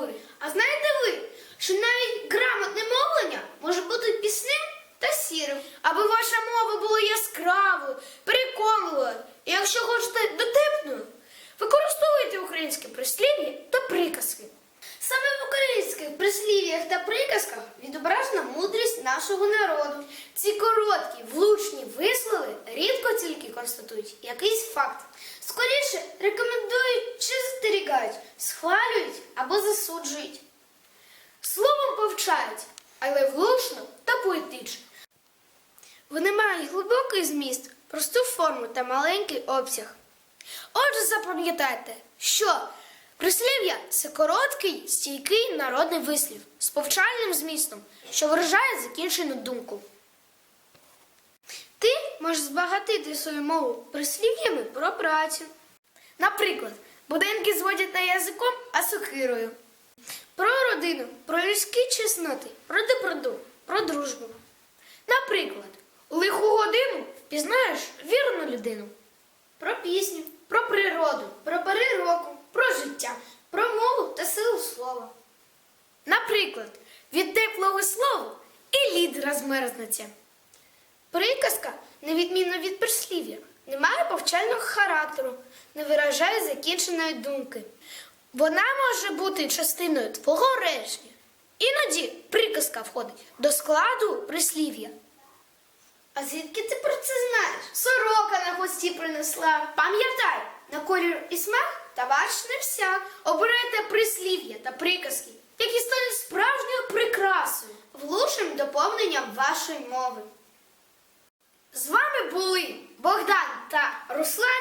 ви. А знаєте ви, що навіть грамотне мовлення може бути пісним та сірим. Аби ваша мова була яскравою, переконливою, і якщо хочете дотепною, використовуйте українське прислів'я та приказки. Саме в українських прислів'ях та приказках відображена мудрість нашого народу. Ці короткі, влучні вислови рідко тільки констатують якийсь факт. Скоріше рекомендують застерігають, схвалюють або засуджують. Словом повчають, але влучно та поетично. Вони мають глибокий зміст, просту форму та маленький обсяг. Отже, запам'ятайте, що прислів'я це короткий, стійкий народний вислів з повчальним змістом, що виражає закінчену думку. Ти можеш збагатити свою мову прислів'ями про працю. Наприклад, будинки зводять не язиком, а сокирою. Про родину, про людські чесноти, про доброту, про дружбу. Наприклад, у лиху годину пізнаєш вірну людину. Про пісню, про природу, про пори року, про життя, про мову та силу слова. Наприклад, від теплого слова і лід розмерзнеться. Приказка, на відміну від прислів'я, не має повчального характеру, не виражає закінченої думки. Вона може бути частиною твого речення. Іноді приказка входить до складу прислів'я. А звідки ти про це знаєш? Сорока на хвості принесла. Пам'ятай, на колір і смак товариш не всяк. Обирайте прислів'я та приказки, які стануть справжньою прикрасою, влучним доповненням вашої мови. З вами були Богдан та Руслан.